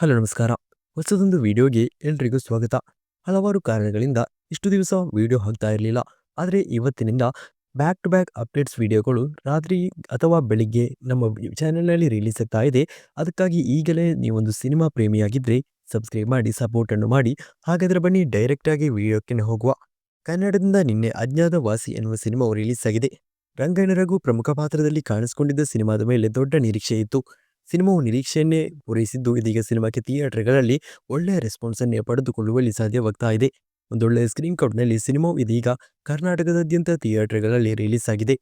Hello, ನಮಸ್ಕಾರ. ಹೊಸದೊಂದು ವಿಡಿಯೋಗೆ ಎಲ್ರಿಗೂ ಸ್ವಾಗತ. ಹಲವಾರು ಕಾರಣಗಳಿಂದ ಇಷ್ಟು ದಿವಸ ವಿಡಿಯೋ ಹಾಕ್ತಾ ಇರಲಿಲ್ಲ. ಆದರೆ ಇವತ್ತಿನಿಂದ ಬ್ಯಾಕ್ ಟು ಬ್ಯಾಕ್ ಅಪ್ಡೇಟ್ಸ್ ವಿಡಿಯೋಗಳು ರಾತ್ರಿ ಅಥವಾ ಬೆಳಿಗ್ಗೆ ನಮ್ಮ ಚಾನೆಲ್ನಲ್ಲಿ ರಿಲೀಸ್ ಆಗ್ತಾ ಇದೆ. ಅದಕ್ಕಾಗಿ ಈಗಲೇ ನೀವೊಂದು ಸಿನಿಮಾ ಪ್ರೇಮಿಯಾಗಿದ್ದರೆ ಸಬ್ಸ್ಕ್ರೈಬ್ ಮಾಡಿ ಸಪೋರ್ಟನ್ನು ಮಾಡಿ. ಹಾಗಾದರೆ ಬನ್ನಿ ಡೈರೆಕ್ಟಾಗಿ ವಿಡಿಯೋಕ್ಕೆ ಹೋಗುವ. ಕನ್ನಡದಿಂದ ನಿನ್ನೆ ಅಜ್ಞಾತ ವಾಸಿ ಎನ್ನುವ ಸಿನಿಮಾವು ರಿಲೀಸ್ ಆಗಿದೆ. ರಂಗಣ್ಣ ರಘು ಪ್ರಮುಖ ಪಾತ್ರದಲ್ಲಿ ಕಾಣಿಸಿಕೊಂಡಿದ್ದ ಸಿನಿಮಾದ ಮೇಲೆ ದೊಡ್ಡ ನಿರೀಕ್ಷೆ ಇತ್ತು. ಸಿನಿಮಾವು ನಿರೀಕ್ಷೆಯನ್ನೇ ಪೂರೈಸಿದ್ದು. ಇದೀಗ ಸಿನಿಮಾಕ್ಕೆ ಥಿಯೇಟರ್ಗಳಲ್ಲಿ ಒಳ್ಳೆಯ ರೆಸ್ಪಾನ್ಸನ್ನೇ ಪಡೆದುಕೊಳ್ಳುವಲ್ಲಿ ಸಾಧ್ಯವಾಗ್ತಾ ಇದೆ. ಒಂದೊಳ್ಳೆಯ ಸ್ಕ್ರೀನ್ ಕೌಟ್ನಲ್ಲಿ ಸಿನಿಮಾವು ಇದೀಗ ಕರ್ನಾಟಕದಾದ್ಯಂತ ಥಿಯೇಟರ್ಗಳಲ್ಲಿ ರಿಲೀಸ್ ಆಗಿದೆ.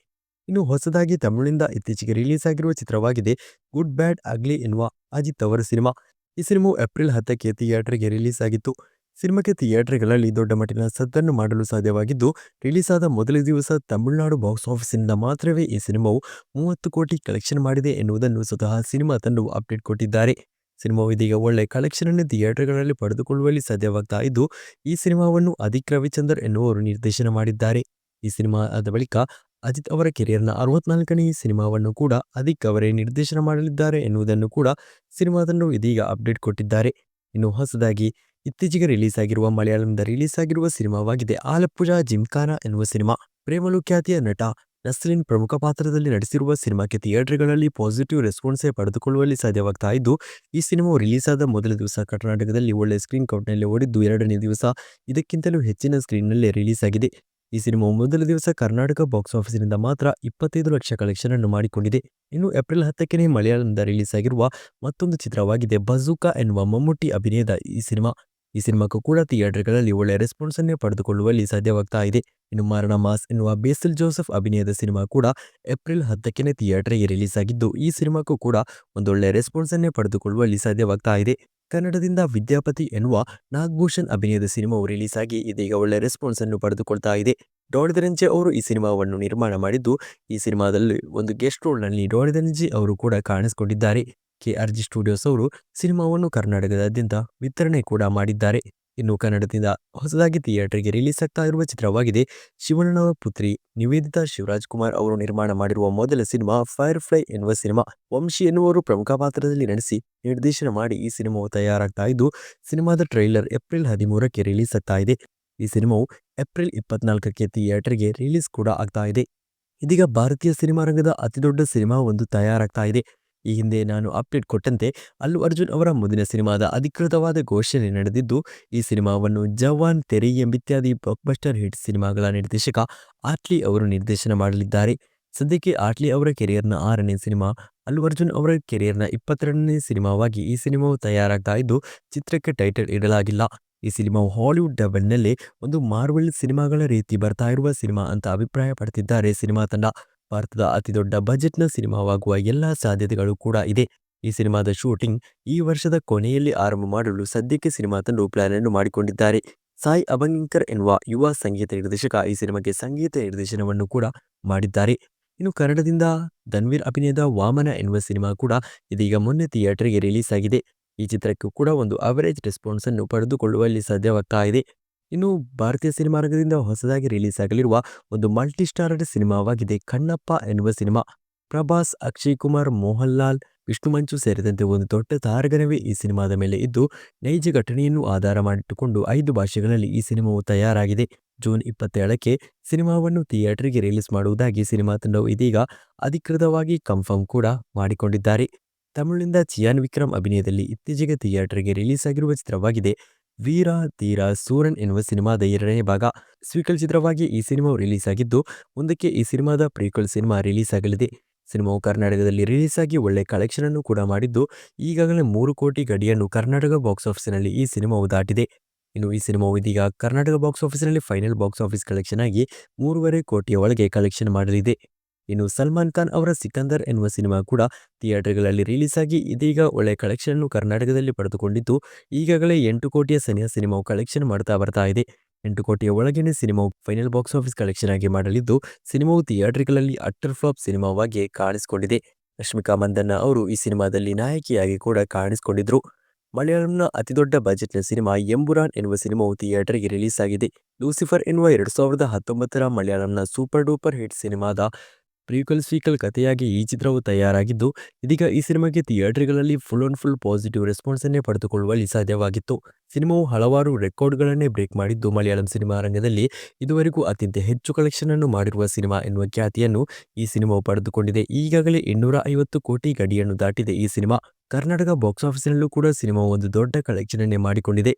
ಇನ್ನು ಹೊಸದಾಗಿ ತಮಿಳಿನಿಂದ ಇತ್ತೀಚೆಗೆ ರಿಲೀಸ್ ಆಗಿರುವ ಚಿತ್ರವಾಗಿದೆ, ಗುಡ್, ಬ್ಯಾಡ್ ಆಗ್ಲಿ ಎನ್ನುವ ಅಜಿತ್ ಅವರ ಸಿನಿಮಾ. ಈ ಸಿನಿಮಾವು ಏಪ್ರಿಲ್ ಹತ್ತಕ್ಕೆ ಥಿಯೇಟರ್ಗೆ ರಿಲೀಸ್ ಆಗಿತ್ತು. ಸಿನಿಮಾಕ್ಕೆ ಥಿಯೇಟರ್ಗಳಲ್ಲಿ ದೊಡ್ಡ ಮಟ್ಟಿನ ಸದ್ದನ್ನು ಮಾಡಲು ಸಾಧ್ಯವಾಗಿದ್ದು ರಿಲೀಸ್ ಆದ ಮೊದಲ ದಿವಸ ತಮಿಳುನಾಡು ಬಾಕ್ಸ್ ಆಫೀಸಿನಿಂದ ಮಾತ್ರವೇ ಈ ಸಿನಿಮಾವು ಮೂವತ್ತು ಕೋಟಿ ಕಲೆಕ್ಷನ್ ಮಾಡಿದೆ ಎನ್ನುವುದನ್ನು ಸ್ವತಃ ಸಿನಿಮಾ ತಂಡವು ಅಪ್ಡೇಟ್ ಕೊಟ್ಟಿದ್ದಾರೆ. ಸಿನಿಮಾವು ಇದೀಗ ಒಳ್ಳೆ ಕಲೆಕ್ಷನ್ ಅನ್ನು ಥಿಯೇಟರ್ಗಳಲ್ಲಿ ಪಡೆದುಕೊಳ್ಳುವಲ್ಲಿ ಸಾಧ್ಯವಾಗ್ತಾ ಇದ್ದು, ಈ ಸಿನಿಮಾವನ್ನು ಅಧಿಕ್ ರವಿಚಂದರ್ ಎನ್ನುವರು ನಿರ್ದೇಶನ ಮಾಡಿದ್ದಾರೆ. ಈ ಸಿನಿಮಾ ಆದ ಬಳಿಕ ಅಜಿತ್ ಅವರ ಕೆರಿಯರ್ನ ಅರವತ್ನಾಲ್ಕನೇ ಸಿನಿಮಾವನ್ನು ಕೂಡ ಅಧಿಕ್ ಅವರೇ ನಿರ್ದೇಶನ ಮಾಡಲಿದ್ದಾರೆ ಎನ್ನುವುದನ್ನು ಕೂಡ ಸಿನಿಮಾದನ್ನು ಇದೀಗ ಅಪ್ಡೇಟ್ ಕೊಟ್ಟಿದ್ದಾರೆ. ಇನ್ನು ಹೊಸದಾಗಿ ಇತ್ತೀಚೆಗೆ ರಿಲೀಸ್ ಆಗಿರುವ ಮಲಯಾಳಂದ ರಿಲೀಸ್ ಆಗಿರುವ ಸಿನಿಮಾವಾಗಿದೆ. ಆಲಪ್ಪುಜ, ಜಿಮ್ಖಾನ ಎನ್ನುವ ಸಿನಿಮಾ. ಪ್ರೇಮಲು ಖ್ಯಾತಿಯ ನಟ ನಸ್ಲಿನ್ ಪ್ರಮುಖ ಪಾತ್ರದಲ್ಲಿ ನಟಿಸಿರುವ ಸಿನಿಮಾಕ್ಕೆ ಥಿಯೇಟರ್ಗಳಲ್ಲಿ ಪಾಸಿಟಿವ್ ರೆಸ್ಪಾನ್ಸೇ ಪಡೆದುಕೊಳ್ಳುವಲ್ಲಿ ಸಾಧ್ಯವಾಗ್ತಾ ಇದ್ದು, ಈ ಸಿನಿಮಾವು ರಿಲೀಸ್ ಆದ ಮೊದಲ ದಿವಸ ಕರ್ನಾಟಕದಲ್ಲಿ ಒಳ್ಳೆಯ ಸ್ಕ್ರೀನ್ ಕೌಂಟ್ನಲ್ಲಿ ಓಡಿದ್ದು, ಎರಡನೇ ದಿವಸ ಇದಕ್ಕಿಂತಲೂ ಹೆಚ್ಚಿನ ಸ್ಕ್ರೀನ್ನಲ್ಲೇ ರಿಲೀಸ್ ಆಗಿದೆ ಈ ಸಿನಿಮಾ ಮೊದಲ ದಿವಸ ಕರ್ನಾಟಕ ಬಾಕ್ಸ್ ಆಫೀಸಿನಿಂದ ಮಾತ್ರ ಇಪ್ಪತ್ತೈದು ಲಕ್ಷ ಕಲೆಕ್ಷನ್ ಅನ್ನು ಮಾಡಿಕೊಂಡಿದೆ. ಇನ್ನು ಏಪ್ರಿಲ್ ಹತ್ತಕ್ಕೇನೆ ಮಲಯಾಳಂದ ರಿಲೀಸ್ ಆಗಿರುವ ಮತ್ತೊಂದು ಚಿತ್ರವಾಗಿದೆ. ಬಜೂಕಾ ಎನ್ನುವ ಮಮ್ಮೂಟಿ ಅಭಿನಯದ ಈ ಸಿನಿಮಾ. ಈ ಸಿನಿಮಾಕ್ಕೂ ಕೂಡ ಥಿಯೇಟರ್ಗಳಲ್ಲಿ ಒಳ್ಳೆಯ ರೆಸ್ಪಾನ್ಸ್ ಅನ್ನು ಪಡೆದುಕೊಳ್ಳುವಲ್ಲಿ ಸಾಧ್ಯವಾಗ್ತಾ ಇದೆ. ಇನ್ನು ಮಾರಣ ಮಾಸ್ ಎನ್ನುವ ಬೇಸಿಲ್ ಜೋಸೆಫ್ ಅಭಿನಯದ ಸಿನಿಮಾ ಕೂಡ ಏಪ್ರಿಲ್ ಹತ್ತಕ್ಕೆ ಥಿಯೇಟರ್ಗೆ ರಿಲೀಸ್ ಆಗಿದ್ದು ಈ ಸಿನಿಮಾಕ್ಕೂ ಕೂಡ ಒಂದೊಳ್ಳೆಯ ರೆಸ್ಪಾನ್ಸ್ ಅನ್ನೇ ಪಡೆದುಕೊಳ್ಳುವಲ್ಲಿ ಸಾಧ್ಯವಾಗ್ತಾ ಇದೆ. ಕನ್ನಡದಿಂದ ವಿದ್ಯಾಪತಿ ಎನ್ನುವ ನಾಗಭೂಷಣ್ ಅಭಿನಯದ ಸಿನಿಮಾವು ರಿಲೀಸ್ ಆಗಿ ಇದೀಗ ಒಳ್ಳೆ ರೆಸ್ಪಾನ್ಸ್ ಅನ್ನು ಪಡೆದುಕೊಳ್ತಾ ಇದೆ. ಡಾಳಿದರಂಜೆ ಅವರು ಈ ಸಿನಿಮಾವನ್ನು ನಿರ್ಮಾಣ ಮಾಡಿದ್ದು, ಈ ಸಿನಿಮಾದಲ್ಲಿ ಒಂದು ಗೆಸ್ಟ್ ರೋಲ್ನಲ್ಲಿ ಡಾಳಿದರಂಜೆ ಅವರು ಕೂಡ ಕಾಣಿಸಿಕೊಂಡಿದ್ದಾರೆ. ಕೆ. ಅರ್ಜಿ ಸ್ಟುಡಿಯೋಸ್ ಅವರು ಸಿನಿಮಾವನ್ನು ಕರ್ನಾಟಕದಾದ್ಯಂತ ವಿತರಣೆ ಕೂಡ ಮಾಡಿದ್ದಾರೆ. ಇನ್ನು ಕನ್ನಡದಿಂದ ಹೊಸದಾಗಿ ಥಿಯೇಟರ್ಗೆ ರಿಲೀಸ್ ಆಗ್ತಾ ಇರುವ ಚಿತ್ರವಾಗಿದೆ. ಶಿವಣ್ಣನವರ ಪುತ್ರಿ ನಿವೇದಿತಾ ಶಿವರಾಜ್ ಕುಮಾರ್ ಅವರು ನಿರ್ಮಾಣ ಮಾಡಿರುವ ಮೊದಲ ಸಿನಿಮಾ ಫೈರ್ ಫ್ಲೈ ಎನ್ನುವ ಸಿನಿಮಾ ವಂಶಿ ಎನ್ನುವರು ಪ್ರಮುಖ ಪಾತ್ರದಲ್ಲಿ ನಡೆಸಿ ನಿರ್ದೇಶನ ಮಾಡಿ ಈ ಸಿನಿಮಾವು ತಯಾರಾಗ್ತಾ ಇದ್ದು, ಸಿನಿಮಾದ ಟ್ರೈಲರ್ ಏಪ್ರಿಲ್ ಹದಿಮೂರಕ್ಕೆ ರಿಲೀಸ್ ಆಗ್ತಾ ಇದೆ. ಈ ಸಿನಿಮಾವು ಏಪ್ರಿಲ್ ಇಪ್ಪತ್ನಾಲ್ಕಕ್ಕೆ ಥಿಯೇಟರ್ಗೆ ರಿಲೀಸ್ ಕೂಡ ಆಗ್ತಾ ಇದೆ. ಇದೀಗ ಭಾರತೀಯ ಸಿನಿಮಾ ರಂಗದ ಅತಿದೊಡ್ಡ ಸಿನಿಮಾ ಒಂದು ತಯಾರಾಗ್ತಾ ಇದೆ. ಈ ಹಿಂದೆ ನಾನು ಅಪ್ಡೇಟ್ ಕೊಟ್ಟಂತೆ ಅಲ್ಲು ಅರ್ಜುನ್ ಅವರ ಮುಂದಿನ ಸಿನಿಮಾದ ಅಧಿಕೃತವಾದ ಘೋಷಣೆ ನಡೆದಿದ್ದು, ಈ ಸಿನಿಮಾವನ್ನು ಜವಾನ್ ತೆರೆ ಎಂಬಿತ್ಯಾದಿ ಬ್ಲಾಕ್ಬಸ್ಟರ್ ಹಿಟ್ ಸಿನಿಮಾಗಳ ನಿರ್ದೇಶಕ ಆಟ್ಲಿ ಅವರು ನಿರ್ದೇಶನ ಮಾಡಲಿದ್ದಾರೆ. ಸದ್ಯಕ್ಕೆ ಆಟ್ಲಿ ಅವರ ಕೆರಿಯರ್ನ ಆರನೇ ಸಿನಿಮಾ, ಅಲ್ಲು ಅರ್ಜುನ್ ಅವರ ಕೆರಿಯರ್ನ ಇಪ್ಪತ್ತೆರಡನೇ ಸಿನಿಮಾವಾಗಿ ಈ ಸಿನಿಮಾವು ತಯಾರಾಗ್ತಾ ಇದ್ದು, ಚಿತ್ರಕ್ಕೆ ಟೈಟಲ್ ಇಡಲಾಗಿಲ್ಲ. ಈ ಸಿನಿಮಾವು ಹಾಲಿವುಡ್ ಡಬಲ್ನಲ್ಲಿ ಒಂದು ಮಾರ್ವೆಲ್ ಸಿನಿಮಾಗಳ ರೀತಿ ಬರ್ತಾ ಇರುವ ಸಿನಿಮಾ ಅಂತ ಅಭಿಪ್ರಾಯ ಪಡ್ತಿದ್ದಾರೆ ಸಿನಿಮಾ ತಂಡ. ಭಾರತದ ಅತಿದೊಡ್ಡ ಬಜೆಟ್ನ ಸಿನಿಮಾವಾಗುವ ಎಲ್ಲ ಸಾಧ್ಯತೆಗಳು ಕೂಡ ಇದೆ. ಈ ಸಿನಿಮಾದ ಶೂಟಿಂಗ್ ಈ ವರ್ಷದ ಕೊನೆಯಲ್ಲಿ ಆರಂಭ ಮಾಡಲು ಸದ್ಯಕ್ಕೆ ಸಿನಿಮಾ ತಂಡ ಪ್ಲಾನ್ ಅನ್ನು ಮಾಡಿಕೊಂಡಿದ್ದಾರೆ. ಸಾಯಿ ಅಭಂಗಿಂಕರ್ ಎನ್ನುವ ಯುವ ಸಂಗೀತ ನಿರ್ದೇಶಕ ಈ ಸಿನಿಮಾಗೆ ಸಂಗೀತ ನಿರ್ದೇಶನವನ್ನು ಕೂಡ ಮಾಡಿದ್ದಾರೆ. ಇನ್ನು ಕನ್ನಡದಿಂದ ಧನ್ವೀರ್ ಅಭಿನಯದ ವಾಮನ ಎನ್ನುವ ಸಿನಿಮಾ ಕೂಡ ಇದೀಗ ಮೊನ್ನೆ ಥಿಯೇಟರ್ಗೆ ರಿಲೀಸ್ ಆಗಿದೆ ಈ ಚಿತ್ರಕ್ಕೂ ಕೂಡ ಒಂದು ಅವರೇಜ್ ರೆಸ್ಪಾನ್ಸ್ ಅನ್ನು ಪಡೆದುಕೊಳ್ಳುವಲ್ಲಿ ಸಾಧ್ಯವಾಗ್ತಾ ಇದೆ. ಇನ್ನು ಭಾರತೀಯ ಸಿನಿಮಾ ರಂಗದಿಂದ ಹೊಸದಾಗಿ ರಿಲೀಸ್ ಆಗಲಿರುವ ಒಂದು ಮಲ್ಟಿ ಸ್ಟಾರರ್ ಸಿನಿಮಾವಾಗಿದೆ ಕಣ್ಣಪ್ಪ ಎನ್ನುವ ಸಿನಿಮಾ. ಪ್ರಭಾಸ್, ಅಕ್ಷಯ್ ಕುಮಾರ್ ಮೋಹನ್ ಲಾಲ್ ವಿಷ್ಣು ಮಂಚು ಸೇರಿದಂತೆ ಒಂದು ದೊಡ್ಡ ತಾರಗನವೇ ಈ ಸಿನಿಮಾದ ಮೇಲೆ ಇದ್ದು, ನೈಜ ಘಟನೆಯನ್ನು ಆಧಾರ ಮಾಡಿಟ್ಟುಕೊಂಡು ಐದು ಭಾಷೆಗಳಲ್ಲಿ ಈ ಸಿನಿಮಾವು ತಯಾರಾಗಿದೆ. ಜೂನ್ ಇಪ್ಪತ್ತೇಳಕ್ಕೆ ಸಿನಿಮಾವನ್ನು ಥಿಯೇಟರ್ಗೆ ರಿಲೀಸ್ ಮಾಡುವುದಾಗಿ ಸಿನಿಮಾ ತಂಡವು ಇದೀಗ ಅಧಿಕೃತವಾಗಿ ಕನ್ಫರ್ಮ್ ಕೂಡ ಮಾಡಿಕೊಂಡಿದ್ದಾರೆ. ತಮಿಳಿನಿಂದ ಚಿಯಾನ್ ವಿಕ್ರಮ್ ಅಭಿನಯದಲ್ಲಿ ಇತ್ತೀಚೆಗೆ ಥಿಯೇಟರ್ಗೆ ರಿಲೀಸ್ ಆಗಿರುವ ಚಿತ್ರವಾಗಿದೆ. ವೀರ ತೀರ ಸೂರನ್ ಎನ್ನುವ ಸಿನಿಮಾದ ಎರಡನೇ ಭಾಗ ಸ್ವೀಕಲ್ ಚಿತ್ರವಾಗಿ ಈ ಸಿನಿಮಾವು ರಿಲೀಸ್ ಆಗಿದ್ದು ಮುಂದಕ್ಕೆ ಈ ಸಿನಿಮಾದ ಪ್ರೀಕ್ವಲ್ ಸಿನಿಮಾ ರಿಲೀಸ್ ಆಗಲಿದೆ ಸಿನಿಮಾವು ಕರ್ನಾಟಕದಲ್ಲಿ ರಿಲೀಸ್ ಆಗಿ ಒಳ್ಳೆ ಕಲೆಕ್ಷನ್ ಅನ್ನು ಕೂಡ ಮಾಡಿದ್ದು, ಈಗಾಗಲೇ ಮೂರು ಕೋಟಿ ಗಡಿಯನ್ನು ಕರ್ನಾಟಕ ಬಾಕ್ಸ್ ಆಫೀಸಿನಲ್ಲಿ ಈ ಸಿನಿಮಾವು ದಾಟಿದೆ. ಇನ್ನು ಈ ಸಿನಿಮಾವು ಇದೀಗ ಕರ್ನಾಟಕ ಬಾಕ್ಸ್ ಆಫೀಸಿನಲ್ಲಿ ಫೈನಲ್ ಬಾಕ್ಸ್ ಆಫೀಸ್ ಕಲೆಕ್ಷನ್ ಆಗಿ ಮೂರುವರೆ ಕೋಟಿಯ ಒಳಗೆ ಕಲೆಕ್ಷನ್ ಮಾಡಲಿದೆ. ಇನ್ನು ಸಲ್ಮಾನ್ ಖಾನ್ ಅವರ ಸಿಕಂದರ್ ಎನ್ನುವ ಸಿನಿಮಾ ಕೂಡ ಥಿಯೇಟರ್ಗಳಲ್ಲಿ ರಿಲೀಸ್ ಆಗಿ ಇದೀಗ ಒಳ್ಳೆಯ ಕಲೆಕ್ಷನ್ ಅನ್ನು ಕರ್ನಾಟಕದಲ್ಲಿ ಪಡೆದುಕೊಂಡಿದ್ದು, ಈಗಾಗಲೇ ಎಂಟು ಕೋಟಿಯ ಸನಿಯ ಸಿನಿಮಾವು ಕಲೆಕ್ಷನ್ ಮಾಡ್ತಾ ಬರ್ತಾ ಇದೆ. ಎಂಟು ಕೋಟಿಯ ಒಳಗಿನ ಸಿನಿಮಾವು ಫೈನಲ್ ಬಾಕ್ಸ್ ಆಫೀಸ್ ಕಲೆಕ್ಷನ್ ಆಗಿ ಮಾಡಲಿದ್ದು, ಸಿನಿಮಾವು ಥಿಯೇಟರ್ಗಳಲ್ಲಿ ಅಟ್ಟರ್ ಫ್ಲಾಪ್ ಸಿನಿಮಾವಾಗಿ ಕಾಣಿಸಿಕೊಂಡಿದೆ. ರಶ್ಮಿಕಾ ಮಂದಣ್ಣ ಅವರು ಈ ಸಿನಿಮಾದಲ್ಲಿ ನಾಯಕಿಯಾಗಿ ಕೂಡ ಕಾಣಿಸಿಕೊಂಡಿದ್ರು. ಮಲಯಾಳಂನ ಅತಿದೊಡ್ಡ ಬಜೆಟ್ನ ಸಿನಿಮಾ ಎಂಬುರಾನ್ ಎನ್ನುವ ಸಿನಿಮಾವು ಥಿಯೇಟರ್ಗೆ ರಿಲೀಸ್ ಆಗಿದೆ ಲೂಸಿಫರ್ ಎನ್ನುವ ಎರಡು ಸಾವಿರದ ಹತ್ತೊಂಬತ್ತರ ಮಲಯಾಳಂನ ಸೂಪರ್ ಡೂಪರ್ ಹಿಟ್ ಸಿನಿಮಾದ ಪ್ರೀಕ್ವೆಲ್ ಸೀಕಲ್ ಕಥೆಯಾಗಿ ಈ ಚಿತ್ರವು ತಯಾರಾಗಿದ್ದು, ಇದೀಗ ಈ ಸಿನಿಮಾಗೆ ಥಿಯೇಟರ್ಗಳಲ್ಲಿ full on full positive response ಅನ್ನೇ ಪಡೆದುಕೊಳ್ಳುವಲ್ಲಿ ಸಾಧ್ಯವಾಗಿತ್ತು ಸಿನಿಮಾವು ಹಲವಾರು ರೆಕಾರ್ಡ್ಗಳನ್ನೇ ಬ್ರೇಕ್ ಮಾಡಿದ್ದು, ಮಲಯಾಳಂ ಸಿನಿಮಾ ರಂಗದಲ್ಲಿ ಇದುವರೆಗೂ ಅತ್ಯಂತ ಹೆಚ್ಚು ಕಲೆಕ್ಷನ್ ಅನ್ನು ಮಾಡಿರುವ ಸಿನಿಮಾ ಎನ್ನುವ ಖ್ಯಾತಿಯನ್ನು ಈ ಸಿನಿಮಾವು ಪಡೆದುಕೊಂಡಿದೆ. ಈಗಾಗಲೇ ಇನ್ನೂರ ಐವತ್ತು ಕೋಟಿ ಗಡಿಯನ್ನು ದಾಟಿದೆ ಈ ಸಿನಿಮಾ. ಕರ್ನಾಟಕ ಬಾಕ್ಸ್ ಆಫೀಸ್ನಲ್ಲೂ ಕೂಡ ಸಿನಿಮಾ ಒಂದು ದೊಡ್ಡ ಕಲೆಕ್ಷನ್ ಅನ್ನೇ ಮಾಡಿಕೊಂಡಿದೆ.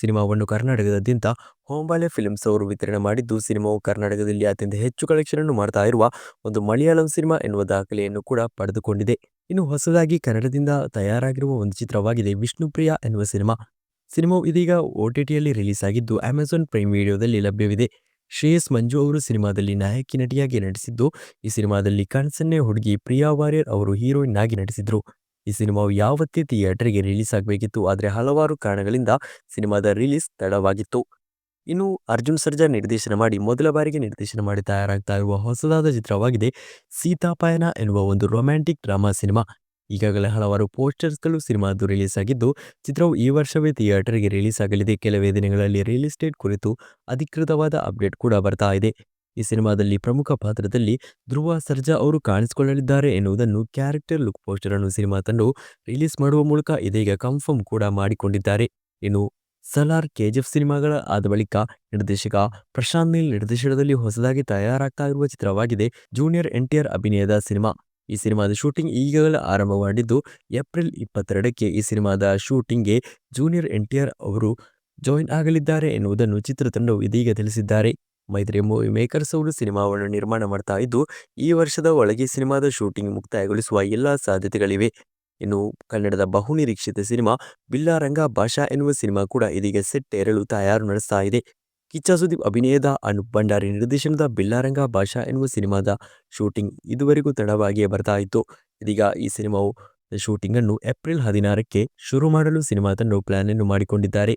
ಸಿನಿಮಾವನ್ನು ಕರ್ನಾಟಕದಾದ್ಯಂತ ಹೋಂಬಾಲೆ ಫಿಲ್ಮ್ಸ್ ಅವರು ವಿತರಣೆ ಮಾಡಿದ್ದು, ಸಿನಿಮಾವು ಕರ್ನಾಟಕದಲ್ಲಿ ಅತ್ಯಂತ ಹೆಚ್ಚು ಕಲೆಕ್ಷನ್ ಅನ್ನು ಮಾಡ್ತಾ ಇರುವ ಒಂದು ಮಲಯಾಳಂ ಸಿನಿಮಾ ಎನ್ನುವ ದಾಖಲೆಯನ್ನು ಕೂಡ ಪಡೆದುಕೊಂಡಿದೆ. ಇನ್ನು ಹೊಸದಾಗಿ ಕನ್ನಡದಿಂದ ತಯಾರಾಗಿರುವ ಒಂದು ಚಿತ್ರವಾಗಿದೆ, ವಿಷ್ಣುಪ್ರಿಯ ಎನ್ನುವ ಸಿನಿಮಾ. ಸಿನಿಮಾವು ಇದೀಗ ಟಿಯಲ್ಲಿ ರಿಲೀಸ್ ಆಗಿದ್ದು ಅಮೆಜಾನ್ ಪ್ರೈಮ್ ವಿಡಿಯೋದಲ್ಲಿ ಲಭ್ಯವಿದೆ. ಶ್ರೇಯಸ್ ಮಂಜು ಅವರು ಸಿನಿಮಾದಲ್ಲಿ ನಾಯಕಿ ನಟಿಯಾಗಿ ನಟಿಸಿದ್ದು, ಈ ಸಿನಿಮಾದಲ್ಲಿ ಕನಸನ್ನೇ ಹುಡುಗಿ ಪ್ರಿಯಾ ವಾರಿಯರ್ ಅವರು ಹೀರೋಯಿನ್ ಆಗಿ ನಟಿಸಿದ್ರು. ಈ ಸಿನಿಮಾವು ಯಾವತ್ತೇ ಥಿಯೇಟರ್ಗೆ ರಿಲೀಸ್ ಆಗಬೇಕಿತ್ತು, ಆದರೆ ಹಲವಾರು ಕಾರಣಗಳಿಂದ ಸಿನಿಮಾದ ರಿಲೀಸ್ ತಡವಾಗಿತ್ತು. ಇನ್ನು ಅರ್ಜುನ್ ಸರ್ಜಾ ನಿರ್ದೇಶನ ಮಾಡಿ, ಮೊದಲ ಬಾರಿಗೆ ನಿರ್ದೇಶನ ಮಾಡಿ ತಯಾರಾಗ್ತಾ ಇರುವ ಹೊಸದಾದ ಚಿತ್ರವಾಗಿದೆ ಸೀತಾಪಾಯನ ಎನ್ನುವ ಒಂದು ರೊಮ್ಯಾಂಟಿಕ್ ಡ್ರಾಮಾ ಸಿನಿಮಾ. ಈಗಾಗಲೇ ಹಲವಾರು ಪೋಸ್ಟರ್ಸ್ಗಳು ಸಿನಿಮಾದು ರಿಲೀಸ್ ಆಗಿದ್ದು, ಚಿತ್ರವು ಈ ವರ್ಷವೇ ಥಿಯೇಟರ್ಗೆ ರಿಲೀಸ್ ಆಗಲಿದೆ. ಕೆಲವೇ ದಿನಗಳಲ್ಲಿ ರಿಲೀಸ್ ಡೇಟ್ ಕುರಿತು ಅಧಿಕೃತವಾದ ಅಪ್ಡೇಟ್ ಕೂಡ ಬರ್ತಾ ಇದೆ. ಈ ಸಿನಿಮಾದಲ್ಲಿ ಪ್ರಮುಖ ಪಾತ್ರದಲ್ಲಿ ಧ್ರುವ, ಸರ್ಜಾ ಅವರು ಕಾಣಿಸಿಕೊಳ್ಳಲಿದ್ದಾರೆ ಎನ್ನುವುದನ್ನು ಕ್ಯಾರೆಕ್ಟರ್ ಲುಕ್ ಪೋಸ್ಟರ್ ಅನ್ನು ಸಿನಿಮಾ ತಂಡು ರಿಲೀಸ್ ಮಾಡುವ ಮೂಲಕ ಇದೀಗ ಕನ್ಫರ್ಮ್ ಕೂಡ ಮಾಡಿಕೊಂಡಿದ್ದಾರೆ. ಇನ್ನು ಸಲಾರ್ ಕೆಜಿಎಫ್ ಸಿನಿಮಾಗಳ ಆದ ಬಳಿಕ ನಿರ್ದೇಶಕ ಪ್ರಶಾಂತ್ ನೀಲ್ ನಿರ್ದೇಶನದಲ್ಲಿ ಹೊಸದಾಗಿ ತಯಾರಾಗ್ತಾ ಇರುವ ಚಿತ್ರವಾಗಿದೆ ಜೂನಿಯರ್ ಎನ್ಟಿಆರ್ ಅಭಿನಯದ ಸಿನಿಮಾ. ಈ ಸಿನಿಮಾದ ಶೂಟಿಂಗ್ ಈಗಾಗಲೇ ಆರಂಭವಾಗಿದ್ದು, ಏಪ್ರಿಲ್ ಇಪ್ಪತ್ತೆರಡಕ್ಕೆ ಈ ಸಿನಿಮಾದ ಶೂಟಿಂಗ್ಗೆ ಜೂನಿಯರ್ ಎನ್ಟಿಆರ್ ಅವರು ಜಾಯಿನ್ ಆಗಲಿದ್ದಾರೆ ಎನ್ನುವುದನ್ನು ಚಿತ್ರತಂಡವು ಇದೀಗ ತಿಳಿಸಿದ್ದಾರೆ. ಮೈತ್ರಿ ಮೂವಿ ಮೇಕರ್ಸ್ ಅವರು ಸಿನಿಮಾವನ್ನು ನಿರ್ಮಾಣ ಮಾಡ್ತಾ ಇದ್ದು, ಈ ವರ್ಷದ ಒಳಗೆ ಸಿನಿಮಾದ ಶೂಟಿಂಗ್ ಮುಕ್ತಾಯಗೊಳಿಸುವ ಎಲ್ಲ ಸಾಧ್ಯತೆಗಳಿವೆ. ಇನ್ನು ಕನ್ನಡದ ಬಹುನಿರೀಕ್ಷಿತ ಸಿನಿಮಾ ಬಿಲ್ಲಾರಂಗ ಭಾಷಾ ಎನ್ನುವ ಸಿನಿಮಾ ಕೂಡ ಇದೀಗ ಸೆಟ್ ಏರಲು ತಯಾರು ನಡೆಸ್ತಾ ಇದೆ. ಕಿಚ್ಚ ಸುದೀಪ್ ಅಭಿನಯದ ಅನೂಪ್ ಭಂಡಾರಿ ನಿರ್ದೇಶನದ ಬಿಲ್ಲಾರಂಗ ಭಾಷಾ ಎನ್ನುವ ಸಿನಿಮಾದ ಶೂಟಿಂಗ್ ಇದುವರೆಗೂ ತಡವಾಗಿಯೇ ಬರ್ತಾ ಇತ್ತು. ಇದೀಗ ಈ ಸಿನಿಮಾವು ಶೂಟಿಂಗ್ ಅನ್ನು ಏಪ್ರಿಲ್ ಹದಿನಾರಕ್ಕೆ ಶುರು ಮಾಡಲು ಸಿನಿಮಾದನ್ನು ಪ್ಲಾನ್ ಅನ್ನು ಮಾಡಿಕೊಂಡಿದ್ದಾರೆ.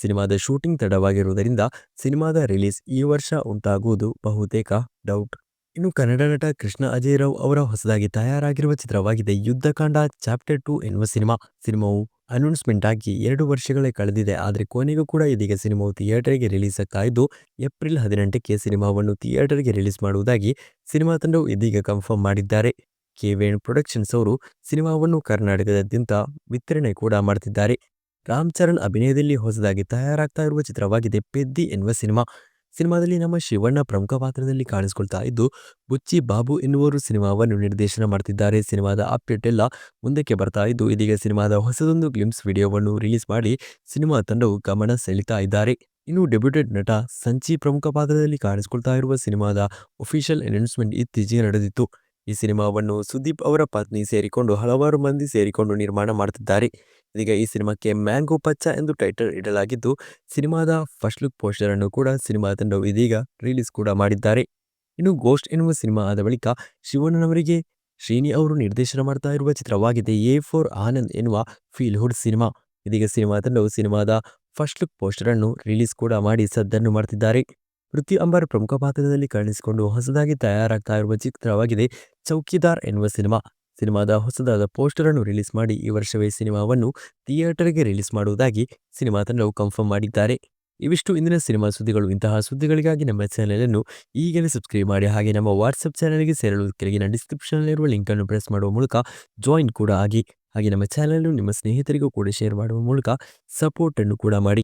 ಸಿನಿಮಾದ ಶೂಟಿಂಗ್ ತಡವಾಗಿರುವುದರಿಂದ ಸಿನಿಮಾದ ರಿಲೀಸ್ ಈ ವರ್ಷ ಉಂಟಾಗುವುದು ಬಹುತೇಕ ಡೌಟ್. ಇನ್ನು ಕನ್ನಡ ನಟ ಕೃಷ್ಣ ಅಜಯ್ ರಾವ್ ಅವರ ಹೊಸದಾಗಿ ತಯಾರಾಗಿರುವ ಚಿತ್ರವಾಗಿದೆ. ಯುದ್ಧಕಾಂಡ ಚಾಪ್ಟರ್ ಟು ಎನ್ನುವ ಸಿನಿಮಾ. ಸಿನಿಮಾವು ಅನೌನ್ಸ್ಮೆಂಟ್ ಆಗಿ ಎರಡು ವರ್ಷಗಳೇ ಕಳೆದಿದೆ. ಆದರೆ ಕೊನೆಗೂ ಕೂಡ ಇದೀಗ ಸಿನಿಮಾವು ಥಿಯೇಟರ್ಗೆ ರಿಲೀಸ್ ಇದ್ದು ಏಪ್ರಿಲ್ ಹದಿನೆಂಟಕ್ಕೆ ಸಿನಿಮಾವನ್ನು ಥಿಯೇಟರ್ಗೆ ರಿಲೀಸ್ ಮಾಡುವುದಾಗಿ ಸಿನಿಮಾ ತಂಡವು ಇದೀಗ ಕನ್ಫರ್ಮ್ ಮಾಡಿದ್ದಾರೆ. ಕೆ ವೇಣು ಪ್ರೊಡಕ್ಷನ್ಸ್ ಅವರು ಸಿನಿಮಾವನ್ನು ಕರ್ನಾಟಕದಾದ್ಯಂತ ವಿತರಣೆ ಕೂಡ ಮಾಡ್ತಿದ್ದಾರೆ. ರಾಮ್ ಚರಣ್ ಅಭಿನಯದಲ್ಲಿ ಹೊಸದಾಗಿ ತಯಾರಾಗ್ತಾ ಇರುವ ಚಿತ್ರವಾಗಿದೆ. ಪೆದ್ದಿ ಎನ್ನುವ ಸಿನಿಮಾ. ಸಿನಿಮಾದಲ್ಲಿ ನಮ್ಮ ಶಿವಣ್ಣ ಪ್ರಮುಖ ಪಾತ್ರದಲ್ಲಿ ಕಾಣಿಸಿಕೊಳ್ತಾ ಇದ್ದು, ಬುಚ್ಚಿ ಬಾಬು ಎನ್ನುವರು ಸಿನಿಮಾವನ್ನು ನಿರ್ದೇಶನ ಮಾಡ್ತಿದ್ದಾರೆ. ಸಿನಿಮಾದ ಅಪ್ಡೇಟ್ ಎಲ್ಲ ಮುಂದಕ್ಕೆ ಬರ್ತಾ ಇದ್ದು, ಇದೀಗ ಸಿನಿಮಾದ ಹೊಸದೊಂದು ಗ್ಲಿಮ್ಸ್ ವಿಡಿಯೋವನ್ನು ರಿಲೀಸ್ ಮಾಡಿ ಸಿನಿಮಾ ತಂಡವು ಗಮನ ಸೆಳೀತಾ ಇದ್ದಾರೆ. ಇನ್ನು ಡೆಬ್ಯೂಟೆಡ್ ನಟ ಸಂಚಿ ಪ್ರಮುಖ ಪಾತ್ರದಲ್ಲಿ ಕಾಣಿಸಿಕೊಳ್ತಾ ಇರುವ ಸಿನಿಮಾದ ಒಫಿಷಿಯಲ್ ಅನೌನ್ಸ್ಮೆಂಟ್ ಇತ್ತೀಚೆಗೆ ನಡೆದಿತ್ತು. ಈ ಸಿನಿಮಾವನ್ನು ಸುದೀಪ್ ಅವರ ಪತ್ನಿ ಸೇರಿಕೊಂಡು ಹಲವಾರು ಮಂದಿ ಸೇರಿಕೊಂಡು ನಿರ್ಮಾಣ ಮಾಡುತ್ತಿದ್ದಾರೆ ಇದೀಗ ಈ ಸಿನಿಮಾಕ್ಕೆ ಮ್ಯಾಂಗೋ ಪಚ್ಚ ಎಂದು ಟೈಟಲ್ ಇಡಲಾಗಿದ್ದು, ಸಿನಿಮಾದ ಫಸ್ಟ್ ಲುಕ್ ಪೋಸ್ಟರ್ ಅನ್ನು ಕೂಡ ಸಿನಿಮಾ ತಂಡವು ಇದೀಗ ರಿಲೀಸ್ ಕೂಡ ಮಾಡಿದ್ದಾರೆ. ಇನ್ನು ಗೋಸ್ಟ್ ಎನ್ನುವ ಸಿನಿಮಾ ಆದ ಬಳಿಕ ಶಿವಣ್ಣನವರಿಗೆ ಶ್ರೀನಿ ಅವರು ನಿರ್ದೇಶನ ಮಾಡ್ತಾ ಇರುವ ಚಿತ್ರವಾಗಿದೆ, ಎ ಫೋರ್ ಆನಂದ್ ಎನ್ನುವ ಫೀಲ್ ಹುಡ್ ಸಿನಿಮಾ. ಇದೀಗ ಸಿನಿಮಾ ತಂಡವು ಸಿನಿಮಾದ ಫಸ್ಟ್ ಲುಕ್ ಪೋಸ್ಟರ್ ಅನ್ನು ರಿಲೀಸ್ ಕೂಡ ಮಾಡಿ ಸದ್ದನ್ನು ಮಾಡ್ತಿದ್ದಾರೆ. ಪೃಥ್ವಿ ಅಂಬರ್ ಪ್ರಮುಖ ಪಾತ್ರದಲ್ಲಿ ಕಾಣಿಸಿಕೊಂಡು ಹೊಸದಾಗಿ ತಯಾರಾಗ್ತಾ ಇರುವ ಚಿತ್ರವಾಗಿದೆ ಚೌಕಿದಾರ್ ಎನ್ನುವ ಸಿನಿಮಾ. ಸಿನಿಮಾದ ಹೊಸದಾದ ಪೋಸ್ಟರ್ ಅನ್ನು ರಿಲೀಸ್ ಮಾಡಿ ಈ ವರ್ಷವೇ ಸಿನಿಮಾವನ್ನು ಥಿಯೇಟರ್ಗೆ ರಿಲೀಸ್ ಮಾಡುವುದಾಗಿ ಸಿನಿಮಾ ತಂಡವು ಕನ್ಫರ್ಮ್ ಮಾಡಿದ್ದಾರೆ. ಇವಿಷ್ಟು ಇಂದಿನ ಸಿನಿಮಾ ಸುದ್ದಿಗಳು. ಇಂತಹ ಸುದ್ದಿಗಳಿಗಾಗಿ ನಮ್ಮ ಚಾನೆಲ್ ಅನ್ನು ಈಗಲೇ ಸಬ್ಸ್ಕ್ರೈಬ್ ಮಾಡಿ. ಹಾಗೆ ನಮ್ಮ ವಾಟ್ಸಪ್ ಚಾನಲ್ಗೆ ಸೇರಲು ಕೆಳಗಿನ ಡಿಸ್ಕ್ರಿಪ್ಷನ್ನಲ್ಲಿರುವ ಲಿಂಕನ್ನು ಪ್ರೆಸ್ ಮಾಡುವ ಮೂಲಕ ಜಾಯಿನ್ ಕೂಡ ಆಗಿ. ಹಾಗೆ ನಮ್ಮ ಚಾನೆಲ್ ನಿಮ್ಮ ಸ್ನೇಹಿತರಿಗೂ ಕೂಡ ಶೇರ್ ಮಾಡುವ ಮೂಲಕ ಸಪೋರ್ಟನ್ನು ಕೂಡ ಮಾಡಿ.